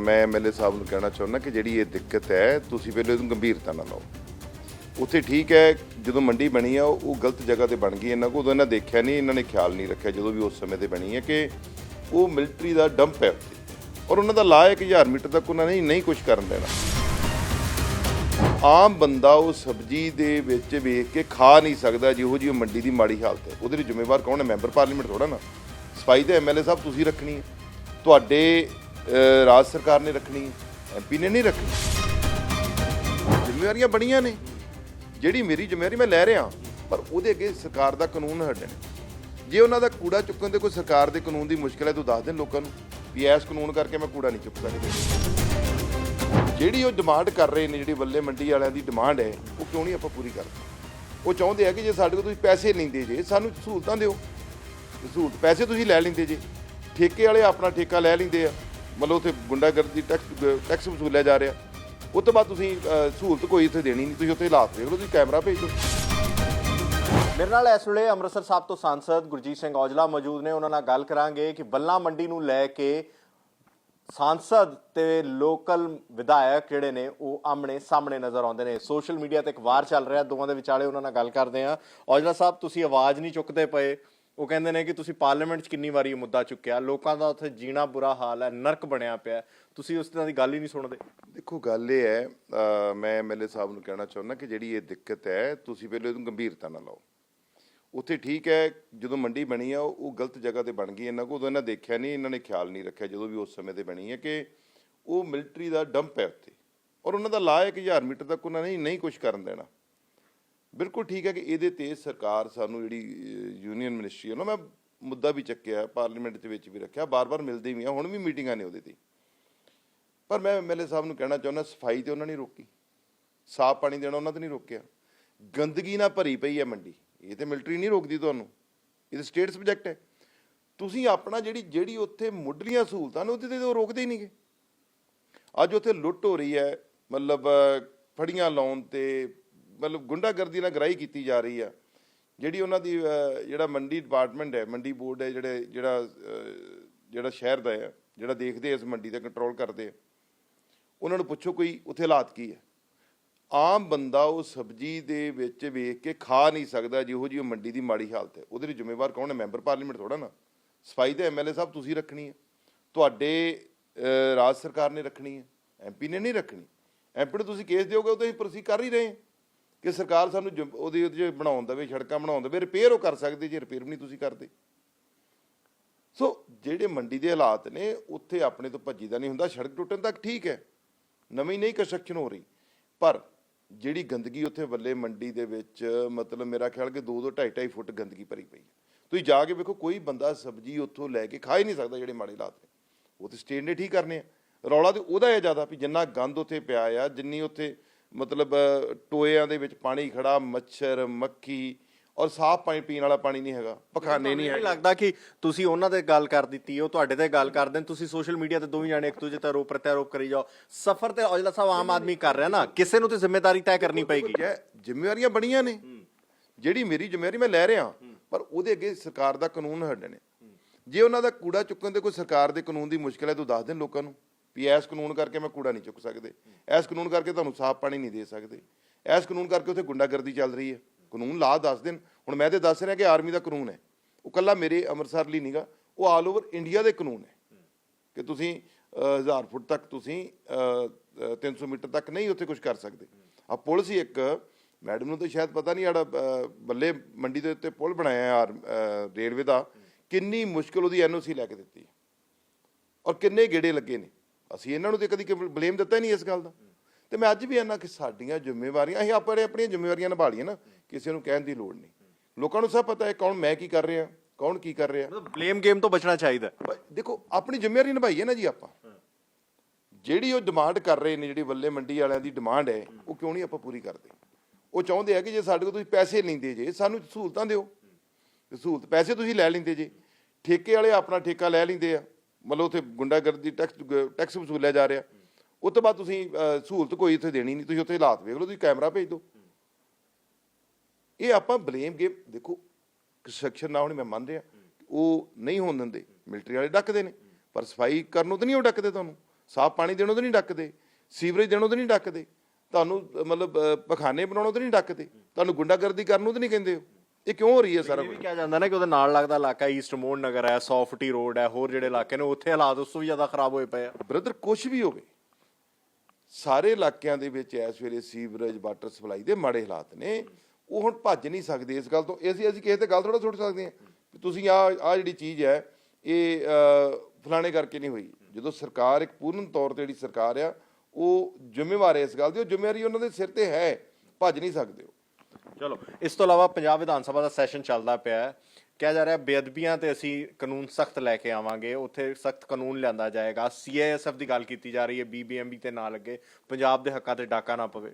ਮੈਂ ਐਮਐਲਏ ਸਾਹਿਬ ਨੂੰ ਕਹਿਣਾ ਚਾਹੁੰਦਾ ਕਿ ਜਿਹੜੀ ਇਹ ਦਿੱਕਤ ਹੈ, ਤੁਸੀਂ ਪਹਿਲਾਂ ਇਹਨੂੰ ਗੰਭੀਰਤਾ ਨਾਲ ਲਓ। ਉੱਥੇ ਠੀਕ ਹੈ, ਜਦੋਂ ਮੰਡੀ ਬਣੀ ਆ, ਉਹ ਗਲਤ ਜਗ੍ਹਾ ਤੇ ਬਣ ਗਈ ਇਹਨਾਂ ਕੋਲ, ਉਦੋਂ ਇਹਨਾਂ ਦੇਖਿਆ ਨਹੀਂ, ਇਹਨਾਂ ਨੇ ਖਿਆਲ ਨਹੀਂ ਰੱਖਿਆ ਜਦੋਂ ਵੀ ਉਸ ਸਮੇਂ ਤੇ ਬਣੀ ਹੈ ਕਿ ਉਹ ਮਿਲਟਰੀ ਦਾ ਡੰਪ ਹੈ ਉੱਥੇ। ਔਰ ਉਹਨਾਂ ਦਾ ਲਾ ਹੈ ਕਿ 1000 ਮੀਟਰ ਤੱਕ ਉਹਨਾਂ ਨੇ ਨਹੀਂ ਕੁਝ ਕਰਨ ਦੇਣਾ। ਆਮ ਬੰਦਾ ਉਹ ਸਬਜ਼ੀ ਦੇ ਵਿੱਚ ਵੇਖ ਕੇ ਖਾ ਨਹੀਂ ਸਕਦਾ, ਜਿਹੋ ਜਿਹੀ ਉਹ ਮੰਡੀ ਦੀ ਮਾੜੀ ਹਾਲਤ ਹੈ। ਉਹਦੇ ਲਈ ਜ਼ਿੰਮੇਵਾਰ ਕੌਣ ਹੈ? ਮੈਂਬਰ ਪਾਰਲੀਮੈਂਟ ਥੋੜਾ ਨਾ। ਸਫ਼ਾਈ ਤੇ ਐਮਐਲਏ ਸਾਹਿਬ ਤੁਸੀਂ ਰੱਖਣੀ ਹੈ। ਤੁਹਾਡੇ ਰਾਜ ਸਰਕਾਰ ਨੇ ਰੱਖਣੀ ਹੈ ਐਮਪੀ ਨੇ ਨਹੀਂ ਰੱਖਣੀ। ਜ਼ਿੰਮੇਵਾਰੀਆਂ ਬਣੀਆਂ ਨੇ। ਜਿਹੜੀ ਮੇਰੀ ਜ਼ਿੰਮੇਵਾਰੀ ਮੈਂ ਲੈ ਰਿਹਾ, ਪਰ ਉਹਦੇ ਅੱਗੇ ਸਰਕਾਰ ਦਾ ਕਾਨੂੰਨ ਹਟਣ ਜੇ ਉਹਨਾਂ ਦਾ ਕੂੜਾ ਚੁੱਕਣ ਦੇ ਕੋਈ ਸਰਕਾਰ ਦੇ ਕਾਨੂੰਨ ਦੀ ਮੁਸ਼ਕਲ ਹੈ, ਤਾਂ ਦੱਸ ਦੇਣ ਲੋਕਾਂ ਨੂੰ ਵੀ ਇਸ ਕਾਨੂੰਨ ਕਰਕੇ ਮੈਂ ਕੂੜਾ ਨਹੀਂ ਚੁੱਕ ਸਕਦਾ ਜਿਹੜੀ ਉਹ ਡਿਮਾਂਡ ਕਰ ਰਹੇ ਨੇ, ਜਿਹੜੀ ਬੱਲੇ ਮੰਡੀ ਵਾਲਿਆਂ ਦੀ ਡਿਮਾਂਡ ਹੈ, ਉਹ ਕਿਉਂ ਨਹੀਂ ਆਪਾਂ ਪੂਰੀ ਕਰਦੇ? ਉਹ ਚਾਹੁੰਦੇ ਆ ਕਿ ਜੇ ਸਾਡੇ ਕੋਲ ਤੁਸੀਂ ਪੈਸੇ ਲੈਂਦੇ ਜੇ, ਸਾਨੂੰ ਸਹੂਲਤਾਂ ਦਿਓ। ਸਹੂਲਤ, ਪੈਸੇ ਤੁਸੀਂ ਲੈ ਲੈਂਦੇ ਜੇ। ਠੇਕੇ ਵਾਲੇ ਆਪਣਾ ਠੇਕਾ ਲੈ ਲੈਂਦੇ ਆ। ਮਤਲਬ ਉੱਥੇ ਗੁੰਡਾਗਰਦੀ ਟੈਕਸ ਟੈਕਸ ਵਸੂਲਿਆ ਜਾ ਰਿਹਾ। ਉਸ ਤੋਂ ਬਾਅਦ ਤੁਸੀਂ ਸਹੂਲਤ ਕੋਈ ਇੱਥੇ ਦੇਣੀ ਨਹੀਂ, ਤੁਸੀਂ ਉੱਥੇ ਹਾਲਾਤ ਦੇਖ ਲਓ, ਤੁਸੀਂ ਕੈਮਰਾ ਭੇਜ। ਦਿਓ ਮੇਰੇ ਨਾਲ ਇਸ ਵੇਲੇ ਅੰਮ੍ਰਿਤਸਰ ਸਾਹਿਬ ਤੋਂ ਸਾਂਸਦ ਗੁਰਜੀਤ ਸਿੰਘ ਔਜਲਾ ਮੌਜੂਦ ਨੇ। ਉਹਨਾਂ ਨਾਲ ਗੱਲ ਕਰਾਂਗੇ ਕਿ ਬੱਲਾ ਮੰਡੀ ਨੂੰ ਲੈ ਕੇ ਸਾਂਸਦ ਤੇ ਲੋਕਲ ਵਿਧਾਇਕ ਜਿਹੜੇ ਨੇ, ਉਹ ਆਮਣੇ ਸਾਹਮਣੇ ਨਜ਼ਰ ਆਉਂਦੇ ਨੇ। ਸੋਸ਼ਲ ਮੀਡੀਆ ਤੇ ਇੱਕ ਵਾਰ ਚੱਲ ਰਿਹਾ, ਦੋਵਾਂ ਦੇ ਵਿਚਾਲੇ ਉਹਨਾਂ ਨਾਲ ਗੱਲ ਕਰਦੇ ਆ ਔਜਲਾ ਸਾਹਿਬ, ਤੁਸੀਂ ਆਵਾਜ਼ ਨਹੀਂ ਚੁੱਕਦੇ ਪਏ। ਉਹ ਕਹਿੰਦੇ ਨੇ ਕਿ ਤੁਸੀਂ ਪਾਰਲੀਮੈਂਟ 'ਚ ਕਿੰਨੀ ਵਾਰੀ ਇਹ ਮੁੱਦਾ ਚੁੱਕਿਆ ਲੋਕਾਂ ਦਾ ਉੱਥੇ ਜੀਣਾ ਬੁਰਾ ਹਾਲ ਹੈ ਨਰਕ ਬਣਿਆ ਪਿਆ ਤੁਸੀਂ ਉਸ ਤਰ੍ਹਾਂ ਦੀ ਗੱਲ ਹੀ ਨਹੀਂ ਸੁਣਦੇ। ਦੇਖੋ ਗੱਲ ਇਹ ਹੈ ਅਹ, ਮੈਂ ਐਮਐਲਏ ਸਾਹਿਬ ਨੂੰ ਕਹਿਣਾ ਚਾਹੁੰਦਾ ਕਿ ਜਿਹੜੀ ਇਹ ਦਿੱਕਤ ਹੈ ਤੁਸੀਂ ਪਹਿਲੇ ਇਹਨੂੰ ਗੰਭੀਰਤਾ ਨਾਲ ਲਓ। ਉੱਥੇ ਠੀਕ ਹੈ ਜਦੋਂ ਮੰਡੀ ਬਣੀ ਆ ਉਹ ਗਲਤ ਜਗ੍ਹਾ ਤੇ ਬਣ ਗਈ ਇਹਨਾਂ ਕੋਲ ਉਦੋਂ ਇਹਨਾਂ ਦੇਖਿਆ ਨਹੀਂ ਇਹਨਾਂ ਨੇ ਖਿਆਲ ਨਹੀਂ ਰੱਖਿਆ ਜਦੋਂ ਵੀ ਉਸ ਸਮੇਂ ਤੇ ਬਣੀ ਹੈ ਕਿ ਉਹ ਮਿਲਟਰੀ ਦਾ ਡੰਪ ਹੈ ਉੱਥੇ। ਔਰ ਉਹਨਾਂ ਦਾ ਲਾ ਹੈ ਕਿ 1000 ਮੀਟਰ ਤੱਕ ਉਹਨਾਂ ਨੇ ਨਹੀਂ ਕੁਝ ਕਰਨ ਦੇਣਾ। ਬਿਲਕੁਲ ਠੀਕ ਹੈ ਕਿ ਇਹਦੇ ਤੇ ਸਰਕਾਰ ਸਾਨੂੰ ਜਿਹੜੀ ਯੂਨੀਅਨ ਮਿਨਿਸਟਰੀ ਹੈ ਨਾ, ਮੈਂ ਮੁੱਦਾ ਵੀ ਚੱਕਿਆ ਪਾਰਲੀਮੈਂਟ ਦੇ ਵਿੱਚ ਵੀ ਰੱਖਿਆ, ਬਾਰ-ਬਾਰ ਮਿਲਦੇ ਵੀ ਆ, ਹੁਣ ਵੀ ਮੀਟਿੰਗਾਂ ਨੇ ਉਹਦੇ ਤੇ। ਪਰ ਮੈਂ ਐਮਐਲਏ ਸਾਹਿਬ ਨੂੰ ਕਹਿਣਾ ਚਾਹੁੰਦਾ, ਸਫ਼ਾਈ ਤੇ ਉਹਨਾਂ ਨੇ ਰੋਕੀ, ਸਾਫ਼ ਪਾਣੀ ਦੇਣਾ ਉਹਨਾਂ ਤੇ ਨਹੀਂ ਰੋਕਿਆ। ਗੰਦਗੀ ਨਾਲ ਭਰੀ ਪਈ ਹੈ ਮੰਡੀ, ਇਹ ਤੇ ਮਿਲਟਰੀ ਨਹੀਂ ਰੋਕਦੀ ਤੁਹਾਨੂੰ, ਇਹ ਤਾਂ ਸਟੇਟ ਸਬਜੈਕਟ ਹੈ। ਤੁਸੀਂ ਆਪਣਾ ਜਿਹੜੀ ਜਿਹੜੀ ਉੱਥੇ ਮੁੱਢਲੀਆਂ ਸਹੂਲਤਾਂ ਨੇ, ਉਹਦੇ ਤੇ ਤਾਂ ਰੋਕਦੇ ਹੀ ਨਹੀਂਗੇ ਅੱਜ ਉੱਥੇ ਲੁੱਟ ਹੋ ਰਹੀ ਹੈ, ਮਤਲਬ ਫੜੀਆਂ ਲਾਉਣ ਤੇ ਮਤਲਬ ਗੁੰਡਾਗਰਦੀ ਨਾਲ ਗ੍ਰਾਈ ਕੀਤੀ ਜਾ ਰਹੀ ਆ। ਜਿਹੜੀ ਉਹਨਾਂ ਦੀ ਜਿਹੜਾ ਮੰਡੀ ਡਿਪਾਰਟਮੈਂਟ ਹੈ, ਮੰਡੀ ਬੋਰਡ ਹੈ, ਜਿਹੜੇ, ਜਿਹੜਾ ਜਿਹੜਾ ਸ਼ਹਿਰ ਦਾ ਹੈ, ਜਿਹੜਾ ਦੇਖਦੇ ਇਸ ਮੰਡੀ ਦਾ ਕੰਟਰੋਲ ਕਰਦੇ ਆ, ਉਹਨਾਂ ਨੂੰ ਪੁੱਛੋ ਕੋਈ ਉੱਥੇ ਹਾਲਾਤ ਕੀ ਹੈ ਆਮ ਬੰਦਾ ਉਹ ਸਬਜ਼ੀ ਦੇ ਵਿੱਚ ਵੇਖ ਕੇ ਖਾ ਨਹੀਂ ਸਕਦਾ ਜਿਹੋ ਜਿਹੀ ਉਹ ਮੰਡੀ ਦੀ ਮਾੜੀ ਹਾਲਤ ਹੈ। ਉਹਦੇ ਲਈ ਜ਼ਿੰਮੇਵਾਰ ਕੌਣ ਹੈ? ਮੈਂਬਰ ਪਾਰਲੀਮੈਂਟ ਥੋੜਾ ਨਾ। ਸਫ਼ਾਈ ਤੇ ਐਮਐਲਏ ਸਾਹਿਬ ਤੁਸੀਂ ਰੱਖਣੀ ਹੈ। ਤੁਹਾਡੇ ਰਾਜ ਸਰਕਾਰ ਨੇ ਰੱਖਣੀ ਹੈ। ਐਮਪੀ ਨੇ ਨਹੀਂ ਰੱਖਣੀ। ਐਮਪੀ ਨੂੰ ਤੁਸੀਂ ਕੇਸ ਦਿਓਗੇ, ਉਹ ਤਾਂ ਅਸੀਂ ਪ੍ਰੋਸੀ ਕਰ ਹੀ ਰਹੇ ਹਾਂ। ਕਿ ਸਰਕਾਰ ਸਾਨੂੰ ਜ ਉਹਦੀ ਉਹਦੇ 'ਚ ਬਣਾਉਣ ਦੇਵੇ, ਸੜਕਾਂ ਬਣਾਉਣ ਦੇਵੇ ਰਿਪੇਅਰ ਉਹ ਕਰ ਸਕਦੇ ਜੇ ਰਿਪੇਅਰ ਵੀ ਨਹੀਂ ਤੁਸੀਂ ਕਰਦੇ। ਸੋ ਜਿਹੜੇ ਮੰਡੀ ਦੇ ਹਾਲਾਤ ਨੇ, ਉੱਥੇ ਆਪਣੇ ਤੋਂ ਭੱਜੀ ਦਾ ਨਹੀਂ ਹੁੰਦਾ, ਸੜਕ ਟੁੱਟਣ ਤੱਕ ਠੀਕ ਹੈ। ਨਵੀਂ ਨਹੀਂ ਕੰਸਟਰਕਸ਼ਨ ਹੋ ਰਹੀ। ਪਰ ਜਿਹੜੀ ਗੰਦਗੀ ਉੱਥੇ ਵੱਲੇ ਮੰਡੀ ਦੇ ਵਿੱਚ, ਮਤਲਬ ਮੇਰਾ ਖਿਆਲ ਕਿ 2 2 2.5 2.5 ਫੁੱਟ ਗੰਦਗੀ ਭਰੀ ਪਈ ਹੈ। ਤੁਸੀਂ ਜਾ ਕੇ ਵੇਖੋ, ਕੋਈ ਬੰਦਾ ਸਬਜ਼ੀ ਉੱਥੋਂ ਲੈ ਕੇ ਖਾ ਹੀ ਨਹੀਂ ਸਕਦਾ ਜਿਹੜੇ ਮਾੜੇ ਹਾਲਾਤ ਨੇ। ਉਹ ਤੇ ਸਟੇਟ ਨੇ ਠੀਕ ਕਰਨੇ ਆ। ਰੌਲਾ ਤੇ ਉਹਦਾ ਹੈ ਜ਼ਿਆਦਾ ਵੀ ਜਿੰਨਾ ਗੰਦ ਉੱਥੇ ਪਿਆ ਆ, ਜਿੰਨੀ ਉੱਥੇ ਮਤਲਬ ਟੋਇਆਂ ਦੇ ਵਿੱਚ ਪਾਣੀ ਖੜਾ ਮੱਛਰ ਮੱਖੀ ਔਰ ਸਾਫ਼ ਪਾਣੀ ਪੀਣ ਵਾਲਾ ਪਾਣੀ ਨਹੀਂ ਹੈਗਾ। ਪਖਾਨੇ ਨਹੀਂ ਹੈਗੇ। ਲੱਗਦਾ ਕਿ ਤੁਸੀਂ ਉਹਨਾਂ ਤੇ ਗੱਲ ਕਰ ਦਿੱਤੀ ਉਹ ਤੁਹਾਡੇ ਤੇ ਗੱਲ ਕਰਦੇ ਤੁਸੀਂ ਸੋਸ਼ਲ ਮੀਡੀਆ ਤੇ ਦੋਵੇਂ ਜਾਣੇ ਇੱਕ ਦੂਜੇ ਤੇ ਆਰੋਪ ਪ੍ਰਤਿਆਰੋਪ ਕਰੀ ਜਾਓ। ਸਫਰ ਤੇ ਔਜਲਾ ਸਾਹਿਬ ਆਮ ਆਦਮੀ ਕਰ ਰਿਹਾ ਨਾ ਕਿਸੇ ਨੂੰ ਤੇ ਜ਼ਿੰਮੇਵਾਰੀ ਤੈਅ ਕਰਨੀ ਪਏਗੀ। ਜ਼ਿੰਮੇਵਾਰੀਆਂ ਬਣੀਆਂ ਨੇ। ਜਿਹੜੀ ਮੇਰੀ ਜ਼ਿੰਮੇਵਾਰੀ ਮੈਂ ਲੈ ਰਿਹਾ ਪਰ ਉਹਦੇ ਅੱਗੇ ਸਰਕਾਰ ਦਾ ਕਾਨੂੰਨ ਹਟਣੇ ਨੇ। ਜੇ ਉਹਨਾਂ ਦਾ ਕੂੜਾ ਚੁੱਕਣ ਦੇ ਕੋਈ ਸਰਕਾਰ ਦੇ ਕਾਨੂੰਨ ਦੀ ਮੁਸ਼ਕਲ ਹੈ ਤਾਂ ਦੱਸ ਦੇਣ ਲੋਕਾਂ ਨੂੰ। ਵੀ ਇਸ ਕਾਨੂੰਨ ਕਰਕੇ ਮੈਂ ਕੂੜਾ ਨਹੀਂ ਚੁੱਕ ਸਕਦੇ। ਇਸ ਕਾਨੂੰਨ ਕਰਕੇ ਤੁਹਾਨੂੰ ਸਾਫ਼ ਪਾਣੀ ਨਹੀਂ ਦੇ ਸਕਦੇ। ਇਸ ਕਾਨੂੰਨ ਕਰਕੇ ਉੱਥੇ ਗੁੰਡਾਗਰਦੀ ਚੱਲ ਰਹੀ ਹੈ। ਕਾਨੂੰਨ ਲਾ ਦੱਸ ਦੇਣ। ਹੁਣ ਮੈਂ ਤੇ ਦੱਸ ਰਿਹਾ ਕਿ ਆਰਮੀ ਦਾ ਕਾਨੂੰਨ ਹੈ। ਉਹ ਕੱਲਾ ਮੇਰੇ ਅੰਮ੍ਰਿਤਸਰ ਲਈ ਨਹੀਂਗਾ ਉਹ ਆਲ ਓਵਰ ਇੰਡੀਆ ਦੇ ਕਾਨੂੰਨ ਹੈ। ਕਿ ਤੁਸੀਂ 1000 ਫੁੱਟ ਤੱਕ ਤੁਸੀਂ ਅਹ, ਅਹ, 300 ਮੀਟਰ ਤੱਕ ਨਹੀਂ ਉੱਥੇ ਕੁਝ ਕਰ ਸਕਦੇ। ਆ ਪੁਲਿਸ ਹੀ ਇੱਕ। ਮੈਡਮ ਨੂੰ ਤਾਂ ਸ਼ਾਇਦ ਪਤਾ ਨਹੀਂ ਆੜਾ ਬੱਲੇ ਮੰਡੀ ਦੇ ਉੱਤੇ ਪੁਲ ਬਣਾਇਆ ਹੈ ਆਰ- ਰੇਲਵੇ ਦਾ। ਕਿੰਨੀ ਮੁਸ਼ਕਲ ਉਹਦੀ ਐਨਓਸੀ ਲੈ ਕੇ ਦਿੱਤੀ ਔਰ ਕਿੰਨੇ ਗੇੜੇ ਲੱਗੇ ਨੇ। ਅਸੀਂ ਇਹਨਾਂ ਨੂੰ ਤੇ ਕਦੀ ਬਲੇਮ ਦਿੱਤਾ ਹੀ ਨਹੀਂ ਇਸ ਗੱਲ ਦਾ। ਤੇ ਮੈਂ ਅੱਜ ਵੀ ਇਹਨਾਂ ਕਿ ਸਾਡੀਆਂ ਜ਼ਿੰਮੇਵਾਰੀਆਂ ਅਸੀਂ ਆਪਣੇ ਆਪਣੀਆਂ ਜ਼ਿੰਮੇਵਾਰੀਆਂ ਨਿਭਾ ਲਈਏ ਨਾ ਕਿਸੇ ਨੂੰ ਕਹਿਣ ਦੀ ਲੋੜ ਨਹੀਂ। ਲੋਕਾਂ ਨੂੰ ਸਭ ਪਤਾ ਹੈ ਕੌਣ ਮੈਂ ਕੀ ਕਰ ਰਿਹਾ ਕੌਣ ਕੀ ਕਰ ਰਿਹਾ। ਮਤਲਬ ਬਲੇਮ ਗੇਮ ਤੋਂ ਬਚਣਾ ਚਾਹੀਦਾ ਦੇਖੋ ਆਪਣੀ ਜ਼ਿੰਮੇਵਾਰੀ ਨਿਭਾਈਏ ਨਾ ਜੀ ਆਪਾਂ। ਜਿਹੜੀ ਉਹ ਡਿਮਾਂਡ ਕਰ ਰਹੇ ਨੇ ਜਿਹੜੀ ਬੱਲੇ ਮੰਡੀ ਵਾਲਿਆਂ ਦੀ ਡਿਮਾਂਡ ਹੈ ਉਹ ਕਿਉਂ ਨਹੀਂ ਆਪਾਂ ਪੂਰੀ ਕਰਦੇ? ਉਹ ਚਾਹੁੰਦੇ ਆ ਕਿ ਜੇ ਸਾਡੇ ਕੋਲ ਤੁਸੀਂ ਪੈਸੇ ਲੈਂਦੇ ਜੇ ਸਾਨੂੰ ਸਹੂਲਤਾਂ ਦਿਓ। ਸਹੂਲਤ ਪੈਸੇ ਤੁਸੀਂ ਲੈ ਲੈਂਦੇ ਜੇ। ਠੇਕੇ ਵਾਲੇ ਆਪਣਾ ਠੇਕਾ ਲੈ ਲੈਂਦੇ ਆ। ਮਤਲਬ ਉੱਥੇ ਗੁੰਡਾਗਰਦੀ ਟੈਕਸ ਟੈਕਸ ਵਸੂਲਿਆ ਜਾ ਰਿਹਾ। ਉਸ ਤੋਂ ਬਾਅਦ ਤੁਸੀਂ ਸਹੂਲਤ ਕੋਈ ਇੱਥੇ ਦੇਣੀ ਨਹੀਂ, ਤੁਸੀਂ ਉੱਥੇ ਹਾਲਾਤ ਵੇਖ ਲਓ, ਤੁਸੀਂ ਕੈਮਰਾ ਭੇਜ ਦਿਓ। ਇਹ ਆਪਾਂ ਬਲੇਮ ਗੇਮ ਦੇਖੋ ਕੰਸਟਰਕਸ਼ਨ ਨਾ ਹੋਣੀ ਮੈਂ ਮੰਨ ਰਿਹਾ, ਉਹ ਨਹੀਂ ਹੋਣ ਦਿੰਦੇ। ਮਿਲਟਰੀ ਵਾਲੇ ਡੱਕਦੇ ਨੇ, ਪਰ ਸਫ਼ਾਈ ਕਰਨ ਨੂੰ ਤਾਂ ਨਹੀਂ ਉਹ ਡੱਕਦੇ ਤੁਹਾਨੂੰ। ਸਾਫ਼ ਪਾਣੀ ਦੇਣੋਂ ਤਾਂ ਨਹੀਂ ਡੱਕਦੇ, ਸੀਵਰੇਜ ਦੇਣੋਂ ਤਾਂ ਨਹੀਂ ਡੱਕਦੇ। ਤੁਹਾਨੂੰ ਮਤਲਬ ਪਖਾਨੇ ਬਣਾਉਣੋਂ ਤਾਂ ਨਹੀਂ ਡੱਕਦੇ। ਤੁਹਾਨੂੰ ਗੁੰਡਾਗਰਦੀ ਕਰਨ ਨੂੰ ਤਾਂ ਨਹੀਂ ਕਹਿੰਦੇ ਹੋ ਇਹ ਕਿਉਂ ਹੋ ਰਹੀ ਹੈ ਸਾਰਾ ਇਹ ਵੀ ਕੁਝ? ਕਿਹਾ ਜਾਂਦਾ ਨਾ ਕਿ ਉਹਦੇ ਨਾਲ ਲੱਗਦਾ ਇਲਾਕਾ ਈਸਟ ਮੋਹਨ ਨਗਰ ਹੈ ਸੌਫਟੀ ਰੋਡ ਹੈ ਹੋਰ ਜਿਹੜੇ ਇਲਾਕੇ ਨੇ ਉੱਥੇ ਹਾਲਾਤ ਉਸ ਤੋਂ ਵੀ ਜ਼ਿਆਦਾ ਖਰਾਬ ਹੋਏ ਪਏ ਆ। ਬ੍ਰਦਰ ਕੁਝ ਵੀ ਹੋਵੇ ਸਾਰੇ ਇਲਾਕਿਆਂ ਦੇ ਵਿੱਚ ਇਸ ਵੇਲੇ ਸੀਵਰੇਜ ਵਾਟਰ ਸਪਲਾਈ ਦੇ ਮਾੜੇ ਹਾਲਾਤ ਨੇ। ਉਹ ਹੁਣ ਭੱਜ ਨਹੀਂ ਸਕਦੇ ਇਸ ਗੱਲ ਤੋਂ। ਅਸੀਂ ਅਸੀਂ ਕਿਸੇ ਤੇ ਗੱਲ ਥੋੜਾ ਸੁੱਟ ਸਕਦੇ ਹਾਂ। ਵੀ ਤੁਸੀਂ ਆ ਆ ਜਿਹੜੀ ਚੀਜ਼ ਹੈ ਇਹ ਅ, ਫਲਾਣੇ ਕਰਕੇ ਨਹੀਂ ਹੋਈ। ਜਦੋਂ ਸਰਕਾਰ ਇੱਕ ਪੂਰਨ ਤੌਰ ਤੇ ਜਿਹੜੀ ਸਰਕਾਰ ਆ ਉਹ ਜ਼ਿੰਮੇਵਾਰ ਹੈ ਇਸ ਗੱਲ ਦੀ। ਉਹ ਜ਼ਿੰਮੇਵਾਰੀ ਉਹਨਾਂ ਦੇ ਸਿਰ ਤੇ ਹੈ। ਭੱਜ ਨਹੀਂ ਸਕਦੇ ਉਹ। ਚਲੋ ਇਸ ਤੋਂ ਇਲਾਵਾ ਪੰਜਾਬ ਵਿਧਾਨ ਸਭਾ ਦਾ ਸੈਸ਼ਨ ਚੱਲਦਾ ਪਿਆ ਹੈ। ਕਿਹਾ ਜਾ ਰਿਹਾ ਬੇਅਦਬੀਆਂ ਤੇ ਅਸੀਂ ਕਾਨੂੰਨ ਸਖਤ ਲੈ ਕੇ ਆਵਾਂਗੇ। ਉੱਥੇ ਸਖਤ ਕਾਨੂੰਨ ਲਿਆਂਦਾ ਜਾਏਗਾ। ਸੀਆਈਐਸਐਫ ਦੀ ਗੱਲ ਕੀਤੀ ਜਾ ਰਹੀ ਹੈ ਬੀਬੀਐਮਬੀ ਤੇ ਨਾ ਲੱਗੇ। ਪੰਜਾਬ ਦੇ ਹੱਕਾਂ ਤੇ ਡਾਕਾ ਨਾ ਪਵੇ।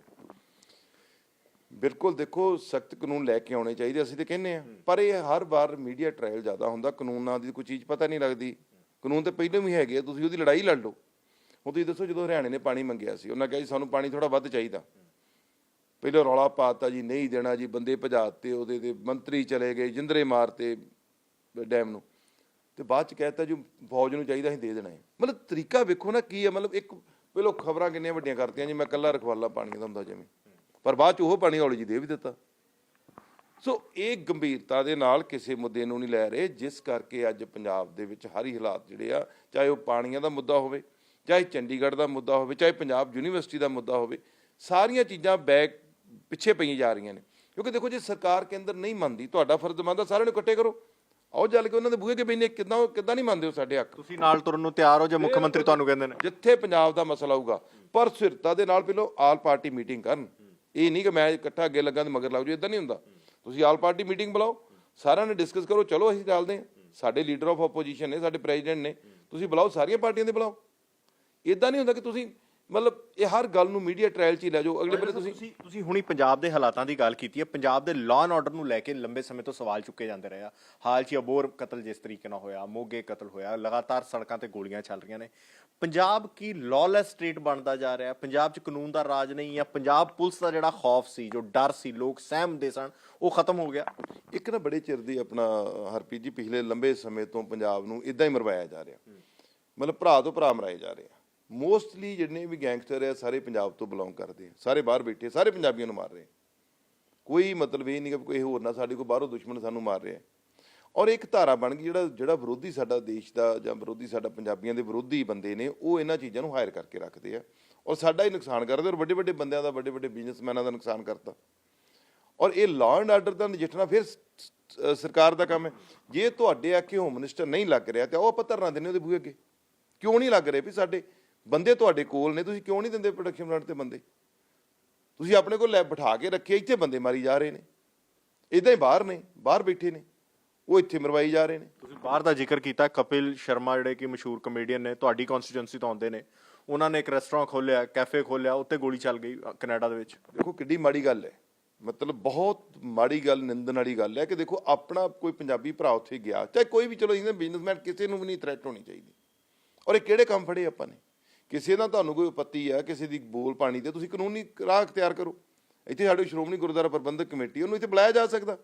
ਬਿਲਕੁਲ ਦੇਖੋ ਸਖਤ ਕਾਨੂੰਨ ਲੈ ਕੇ ਆਉਣੇ ਚਾਹੀਦੇ ਅਸੀਂ ਤੇ ਕਹਿੰਨੇ ਆ ਪਰ ਇਹ ਹਰ ਵਾਰ ਮੀਡੀਆ ਟ੍ਰਾਇਲ ਜ਼ਿਆਦਾ ਹੁੰਦਾ ਕਾਨੂੰਨਾਂ ਦੀ ਕੋਈ ਚੀਜ਼ ਪਤਾ ਨਹੀਂ ਲੱਗਦੀ। ਕਾਨੂੰਨ ਤੇ ਪਹਿਲਾਂ ਵੀ ਹੈਗੇ ਆ, ਤੁਸੀਂ ਉਹਦੀ ਲੜਾਈ ਲੜ ਲਓ। ਹੁਣ ਤੁਸੀਂ ਦੱਸੋ ਜਦੋਂ ਹਰਿਆਣੇ ਨੇ ਪਾਣੀ ਮੰਗਿਆ ਸੀ ਉਹਨਾਂ ਕਿਹਾ ਜੀ ਸਾਨੂੰ ਪਾਣੀ ਥੋੜਾ ਵੱਧ ਚਾਹੀਦਾ। ਪਹਿਲਾਂ ਰੌਲਾ ਪਾਤਾ ਜੀ, ਨਹੀਂ ਦੇਣਾ ਜੀ, ਬੰਦੇ ਭਜਾਤੇ ਉਹਦੇ ਤੇ, ਮੰਤਰੀ ਚਲੇ ਗਏ, ਜਿੰਦਰੇ ਮਾਰਤੇ ਡੈਮ ਨੂੰ। ਤੇ ਬਾਅਦ ਚ ਕਹਿਤਾ ਜੀ, ਫੌਜ ਨੂੰ ਚਾਹੀਦਾ ਅਸੀਂ ਦੇ ਦੇਣਾ ਹੈ। ਮਤਲਬ ਤਰੀਕਾ ਵੇਖੋ ਨਾ ਕੀ ਹੈ, ਮਤਲਬ ਇੱਕ ਪਹਿਲਾਂ ਖਬਰਾਂ ਕਿੰਨੀਆਂ ਵੱਡੀਆਂ ਕਰਤੀਆਂ ਜੀ, ਮੈਂ ਕੱਲਾ ਰਖਵਾਲਾ ਪਾਣੀ ਦਾ ਹੁੰਦਾ ਜਿਵੇਂ। ਪਰ ਬਾਅਦ ਚ ਉਹ ਪਾਣੀ ਹੌਲੀ ਜੀ ਦੇ ਵੀ ਦਿੱਤਾ। ਸੋ ਇਹ ਗੰਭੀਰਤਾ ਦੇ ਨਾਲ ਕਿਸੇ ਮੁੱਦੇ ਨੂੰ ਨਹੀਂ ਲੈ ਰਹੇ, ਜਿਸ ਕਰਕੇ ਅੱਜ ਪੰਜਾਬ ਦੇ ਵਿੱਚ ਹਰ ਹੀ ਹਾਲਾਤ ਜਿਹੜੇ ਆ, ਚਾਹੇ ਉਹ ਪਾਣੀਆਂ ਦਾ ਮੁੱਦਾ ਹੋਵੇ, ਚਾਹੇ ਚੰਡੀਗੜ੍ਹ ਦਾ ਮੁੱਦਾ ਹੋਵੇ, ਚਾਹੇ ਪੰਜਾਬ ਯੂਨੀਵਰਸਿਟੀ ਦਾ ਮੁੱਦਾ ਹੋਵੇ, ਸਾਰੀਆਂ ਚੀਜ਼ਾਂ ਬੈਕ ਪਿੱਛੇ ਪਈਆਂ ਜਾ ਰਹੀਆਂ ਨੇ। ਕਿਉਂਕਿ ਦੇਖੋ ਜੇ ਸਰਕਾਰ ਕੇਂਦਰ ਨਹੀਂ ਮੰਨਦੀ ਤੁਹਾਡਾ ਫਰਜ਼ ਬਣਦਾ ਸਾਰਿਆਂ ਨੂੰ ਇਕੱਠੇ ਕਰੋ। ਆਓ ਚੱਲ ਕੇ ਉਹਨਾਂ ਦੇ ਬੂਹੇ ਕੇ ਬੈਨੇ ਕਿਦਾਂ ਕਿਦਾਂ ਨਹੀਂ ਮੰਨਦੇ ਹੋ ਸਾਡੇ ਹੱਕ? ਤੁਸੀਂ ਨਾਲ ਤੁਰਨ ਨੂੰ ਤਿਆਰ ਹੋ ਜੇ ਮੁੱਖ ਮੰਤਰੀ ਤੁਹਾਨੂੰ ਕਹਿੰਦੇ ਨੇ। ਜਿੱਥੇ ਪੰਜਾਬ ਦਾ ਮਸਲਾ ਆਊਗਾ ਪਰ ਸਿਰਤਾ ਦੇ ਨਾਲ ਪਹਿਲਾਂ ਆਲ ਪਾਰਟੀ ਮੀਟਿੰਗ ਕਰਨ। ਇਹ ਨਹੀਂ ਕਿ ਮੈਂ ਇਕੱਠਾ ਅੱਗੇ ਲੱਗਾ ਤੇ ਮਗਰ ਲੱਗ ਜੂ ਇਦਾਂ ਨਹੀਂ ਹੁੰਦਾ। ਤੁਸੀਂ ਆਲ ਪਾਰਟੀ ਮੀਟਿੰਗ ਬੁਲਾਓ ਸਾਰਿਆਂ ਨੇ ਡਿਸਕਸ ਕਰੋ ਚਲੋ ਅਸੀਂ ਚੱਲਦੇ ਹਾਂ। ਸਾਡੇ ਲੀਡਰ ਆਫ ਆਪੋਜੀਸ਼ਨ ਨੇ ਸਾਡੇ ਪ੍ਰੈਜ਼ੀਡੈਂਟ ਨੇ ਤੁਸੀਂ ਬੁਲਾਓ ਸਾਰੀਆਂ ਪਾਰਟੀਆਂ ਦੇ ਬੁਲਾਓ। ਇਦਾਂ ਨਹੀਂ ਹੁੰਦਾ ਕਿ ਤੁਸੀਂ ਮਤਲਬ ਇਹ ਹਰ ਗੱਲ ਨੂੰ ਮੀਡੀਆ ਟ੍ਰਾਇਲ 'ਚ ਹੀ ਲੈ ਜਾਓ। ਅਗਲੇ ਬੰਦੇ ਤੁਸੀਂ ਤੁਸੀਂ ਹੁਣੀ ਪੰਜਾਬ ਦੇ ਹਾਲਾਤਾਂ ਦੀ ਗੱਲ ਕੀਤੀ ਹੈ। ਪੰਜਾਬ ਦੇ ਲਾਅ ਐਂਡ ਆਰਡਰ ਨੂੰ ਲੈ ਕੇ ਲੰਬੇ ਸਮੇਂ ਤੋਂ ਸਵਾਲ ਚੁੱਕੇ ਜਾਂਦੇ ਰਹੇ ਆ। ਹਾਲ 'ਚ ਅਬੋਰ ਕਤਲ ਜਿਸ ਤਰੀਕੇ ਨਾਲ ਹੋਇਆ ਮੋਗੇ ਕਤਲ ਹੋਇਆ ਲਗਾਤਾਰ ਸੜਕਾਂ ਤੇ ਗੋਲੀਆਂ ਚੱਲ ਰਹੀਆਂ ਨੇ। ਪੰਜਾਬ ਕੀ ਲਾਅਲੈਸ ਸਟੇਟ ਬਣਦਾ ਜਾ ਰਿਹਾ? ਹੈ ਪੰਜਾਬ 'ਚ ਕਾਨੂੰਨ ਦਾ ਰਾਜ ਨਹੀਂ ਜਾਂ ਪੰਜਾਬ ਪੁਲਿਸ ਦਾ ਜਿਹੜਾ ਖੌਫ ਸੀ ਜੋ ਡਰ ਸੀ ਲੋਕ ਸਹਿਮਦੇ ਸਨ ਉਹ ਖਤਮ ਹੋ ਗਿਆ। ਇੱਕ ਨਾ ਬੜੇ ਚਿਰ ਦੀ ਆਪਣਾ ਹਰਪ੍ਰੀਤ ਜੀ ਪਿਛਲੇ ਲੰਬੇ ਸਮੇਂ ਤੋਂ ਪੰਜਾਬ ਨੂੰ ਇਦਾਂ ਹੀ ਮਰਵਾਇਆ ਜਾ ਰਿਹਾ। ਮਤਲਬ ਭਰਾ ਤੋਂ ਭਰਾ ਮਰਾਏ ਜਾ ਰਹੇ ਆ। ਮੋਸਟਲੀ ਜਿੰਨੇ ਵੀ ਗੈਂਗਸਟਰ ਆ ਸਾਰੇ ਪੰਜਾਬ ਤੋਂ ਬਿਲੋਂਗ ਕਰਦੇ ਆ। ਸਾਰੇ ਬਾਹਰ ਬੈਠੇ, ਸਾਰੇ ਪੰਜਾਬੀਆਂ ਨੂੰ ਮਾਰ ਰਹੇ ਆ। ਕੋਈ ਮਤਲਬ ਇਹ ਨਹੀਂ ਕਿ ਕੋਈ ਹੋਰ ਨਾ ਸਾਡੇ ਕੋਈ ਬਾਹਰੋਂ ਦੁਸ਼ਮਣ ਸਾਨੂੰ ਮਾਰ ਰਿਹਾ ਔਰ ਇੱਕ ਧਾਰਾ ਬਣ ਗਈ ਜਿਹੜਾ ਜਿਹੜਾ ਵਿਰੋਧੀ ਸਾਡਾ ਦੇਸ਼ ਦਾ ਜਾਂ ਵਿਰੋਧੀ ਸਾਡਾ ਪੰਜਾਬੀਆਂ ਦੇ ਵਿਰੋਧੀ ਬੰਦੇ ਨੇ, ਉਹ ਇਹਨਾਂ ਚੀਜ਼ਾਂ ਨੂੰ ਹਾਇਰ ਕਰਕੇ ਰੱਖਦੇ ਆ। ਔਰ ਸਾਡਾ ਹੀ ਨੁਕਸਾਨ ਕਰਦੇ ਔਰ ਵੱਡੇ ਵੱਡੇ ਬੰਦਿਆਂ ਦਾ ਵੱਡੇ ਵੱਡੇ ਬਿਜ਼ਨਸਮੈਨਾਂ ਦਾ ਨੁਕਸਾਨ ਕਰਤਾ। ਔਰ ਇਹ ਲਾਅ ਐਂਡ ਆਰਡਰ ਦਾ ਨਜਿੱਠਣਾ ਫਿਰ ਸਰਕਾਰ ਦਾ ਕੰਮ ਹੈ। ਜੇ ਤੁਹਾਡੇ ਆਖੇ ਹੋਮ ਮਿਨਿਸਟਰ ਨਹੀਂ ਲੱਗ ਰਿਹਾ, ਤੇ ਉਹ ਆਪਾਂ ਧਰਨਾ ਦਿੰਦੇ ਉਹਦੇ ਬੂਹੇ ਅੱਗੇ। ਕਿਉਂ ਨਹੀਂ ਲੱਗ ਰਹੇ ਵੀ ਸਾਡੇ ਬੰਦੇ ਤੁਹਾਡੇ ਕੋਲ ਨੇ ਤੁਸੀਂ ਕਿਉਂ ਨਹੀਂ ਦਿੰਦੇ ਪ੍ਰੋਡਕਸ਼ਨ ਪਲਾਂਟ ਤੇ ਬੰਦੇ? ਤੁਸੀਂ ਆਪਣੇ ਕੋਲ ਲੈ ਬਿਠਾ ਕੇ ਰੱਖੇ ਇੱਥੇ ਬੰਦੇ ਮਾਰੀ ਜਾ ਰਹੇ ਨੇ। ਇਦਾਂ ਹੀ ਬਾਹਰ ਨੇ ਬਾਹਰ ਬੈਠੇ ਨੇ ਉਹ ਇੱਥੇ ਮਰਵਾਈ ਜਾ ਰਹੇ ਨੇ। ਤੁਸੀਂ ਬਾਹਰ ਦਾ ਜ਼ਿਕਰ ਕੀਤਾ ਕਪਿਲ ਸ਼ਰਮਾ ਜਿਹੜੇ ਕਿ ਮਸ਼ਹੂਰ ਕਮੇਡੀਅਨ ਨੇ ਤੁਹਾਡੀ ਕਨਸਟੀਟੂਐਂਸੀ ਤੋਂ ਆਉਂਦੇ ਨੇ। ਉਹਨਾਂ ਨੇ ਇੱਕ ਰੈਸਟੋਰੈਂਟ ਖੋਲ੍ਹਿਆ ਕੈਫੇ ਖੋਲ੍ਹਿਆ ਉੱਤੇ ਗੋਲੀ ਚੱਲ ਗਈ ਕੈਨੇਡਾ ਦੇ ਵਿੱਚ। ਦੇਖੋ ਕਿੱਡੀ ਮਾੜੀ ਗੱਲ ਹੈ। ਮਤਲਬ ਬਹੁਤ ਮਾੜੀ ਗੱਲ ਨਿੰਦਣ ਵਾਲੀ ਗੱਲ ਹੈ ਕਿ ਦੇਖੋ ਆਪਣਾ ਕੋਈ ਪੰਜਾਬੀ ਭਰਾ ਉੱਥੇ ਗਿਆ ਚਾਹੇ ਕੋਈ ਵੀ ਚਲੋ ਇਹਨੇ ਬਿਜ਼ਨਸਮੈਨ ਕਿਸੇ ਨੂੰ ਵੀ ਨਹੀਂ ਥ੍ਰੈਟ ਹੋਣੀ ਚਾਹੀਦੀ। ਔਰ ਇਹ ਕਿਹੜੇ ਕੰਮ ਫੜੇ ਆਪਾਂ ਨੇ? ਕਿਸੇ ਦਾ ਤੁਹਾਨੂੰ ਕੋਈ ਆਪੱਤੀ ਆ, ਕਿਸੇ ਦੀ ਬੋਲ ਪਾਣੀ ਤੇ, ਤੁਸੀਂ ਕਾਨੂੰਨੀ ਰਾਹ ਅਖਤਿਆਰ ਕਰੋ। ਇੱਥੇ ਸਾਡੇ ਸ਼੍ਰੋਮਣੀ ਗੁਰਦੁਆਰਾ ਪ੍ਰਬੰਧਕ ਕਮੇਟੀ, ਉਹਨੂੰ ਇੱਥੇ ਬੁਲਾਇਆ ਜਾ ਸਕਦਾ।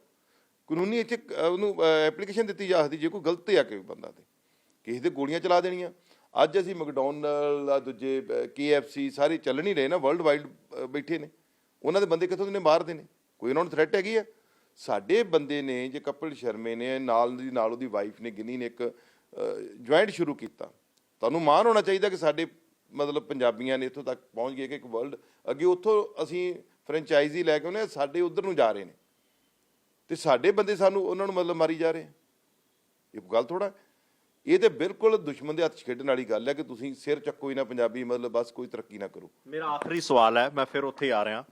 ਕਾਨੂੰਨੀ ਇੱਥੇ ਉਹਨੂੰ ਐਪਲੀਕੇਸ਼ਨ ਦਿੱਤੀ ਜਾ ਸਕਦੀ, ਜੇ ਕੋਈ ਗਲਤ ਆ ਕੋਈ ਬੰਦਾ ਤੇ। ਕਿਸੇ ਦੇ ਗੋਲੀਆਂ ਚਲਾ ਦੇਣੀਆਂ। ਅੱਜ ਅਸੀਂ ਮੈਕਡੋਨਲਡ ਆ ਦੂਜੇ KFC ਸਾਰੇ ਚੱਲ ਨਹੀਂ ਰਹੇ ਨਾ ਵਰਲਡ ਵਾਈਡ ਬੈਠੇ ਨੇ। ਉਹਨਾਂ ਦੇ ਬੰਦੇ ਕਿੱਥੋਂ ਦੇ ਨੇ? ਬਾਹਰ ਦੇ ਨੇ। ਕੋਈ ਉਹਨਾਂ ਨੂੰ ਥ੍ਰੈਟ ਹੈਗੀ ਆ? ਸਾਡੇ ਬੰਦੇ ਨੇ, ਜੇ ਕਪਿਲ ਸ਼ਰਮੇ ਨੇ, ਨਾਲ ਦੀ, ਨਾਲ ਉਹਦੀ ਵਾਈਫ ਨੇ, ਗਿਨੀ ਨੇ ਇੱਕ ਜੁਆਇੰਟ ਸ਼ੁਰੂ ਕੀਤਾ। ਤੁਹਾਨੂੰ ਮਾਣ ਹੋਣਾ ਚਾਹੀਦਾ ਕਿ ਸਾਡੇ ਮਤਲਬ ਪੰਜਾਬੀਆਂ ਨੇ ਇੱਥੋਂ ਤੱਕ ਪਹੁੰਚ ਗਏ ਕਿ ਇੱਕ ਵਰਲਡ ਅੱਗੇ ਉੱਥੋਂ ਅਸੀਂ ਫਰੈਂਚਾਈਜ਼ੀ ਲੈ ਕੇ ਉਹਨੇ ਸਾਡੇ ਉਧਰ ਨੂੰ ਜਾ ਰਹੇ ਨੇ। ਤੇ ਸਾਡੇ ਬੰਦੇ ਸਾਨੂੰ ਉਹਨਾਂ ਨੂੰ ਮਤਲਬ ਮਾਰੀ ਜਾ ਰਹੇ ਇਹ ਗੱਲ ਥੋੜਾ ਇਹ ਤੇ ਬਿਲਕੁਲ ਦੁਸ਼ਮਣ ਦੇ ਹੱਥ 'ਚ ਖੇਡਣ ਵਾਲੀ ਗੱਲ ਹੈ ਕਿ ਤੁਸੀਂ ਸਿਰ ਚੱਕੋ ਹੀ ਨਾ ਪੰਜਾਬੀ, ਮਤਲਬ ਬਸ ਕੋਈ ਤਰੱਕੀ ਨਾ ਕਰੋ। ਮੇਰਾ ਆਖਰੀ ਸਵਾਲ ਹੈ, ਮੈਂ ਫਿਰ ਉੱਥੇ ਆ ਰਿਹਾ।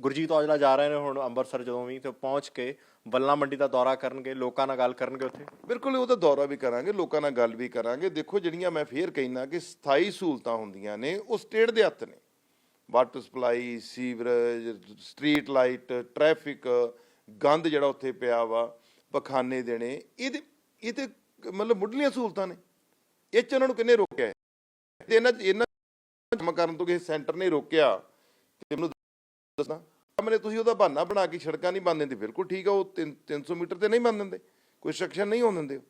ਗੁਰਜੀਤ ਔਜਲਾ ਜਾ ਰਹੇ ਨੇ ਹੁਣ ਅੰਮ੍ਰਿਤਸਰ ਜਦੋਂ ਵੀ, ਤੇ ਪਹੁੰਚ ਕੇ ਬੱਲਾ ਮੰਡੀ ਦਾ ਦੌਰਾ ਕਰਨਗੇ, ਲੋਕਾਂ ਨਾਲ ਗੱਲ ਕਰਨਗੇ ਉੱਥੇ। ਬਿਲਕੁਲ ਉਹਦਾ ਦੌਰਾ ਵੀ ਕਰਾਂਗੇ, ਲੋਕਾਂ ਨਾਲ ਗੱਲ ਵੀ ਕਰਾਂਗੇ। ਦੇਖੋ, ਜਿਹੜੀਆਂ ਮੈਂ ਫੇਰ ਕਹਿਣਾ ਕਿ ਸਥਾਈ ਸਹੂਲਤਾਂ ਹੁੰਦੀਆਂ ਨੇ, ਉਹ ਸਟੇਟ ਦੇ ਹੱਥ ਨੇ। Water supply, sewerage, street light, traffic, ਗੰਦ ਜਿਹੜਾ ਉੱਥੇ ਪਿਆ ਵਾ, ਪਖਾਨੇ ਦੇਣੇ, ਇਹਦੇ, ਇਹ ਤੇ ਮਤਲਬ ਮੁੱਢਲੀਆਂ ਸਹੂਲਤਾਂ ਨੇ। ਇਹ ਚ ਉਹਨਾਂ ਨੂੰ ਕਿੰਨੇ ਰੋਕਿਆ ਤੇ ਇਹਨਾਂ ਇਹਨਾਂ ਕੰਮ ਕਰਨ ਤੋਂ ਕਿਸੇ ਸੈਂਟਰ ਨੇ ਰੋਕਿਆ, ਤੇ ਮੈਨੂੰ ਦੱਸਣਾ। ਸਾਹਮਣੇ ਤੁਸੀਂ ਉਹਦਾ ਬਹਾਨਾ ਬਣਾ ਕੇ ਸੜਕਾਂ ਨਹੀਂ ਬੰਦ ਦਿੰਦੇ ਬਿਲਕੁਲ ਠੀਕ ਆ, ਉਹ ਤਿੰਨ- 300 ਮੀਟਰ ਤੇ ਨਹੀਂ ਬੰਦ ਦਿੰਦੇ, ਕੋਈ ਸੈਕਸ਼ਨ ਨਹੀਂ ਹੋਣ ਦਿੰਦੇ।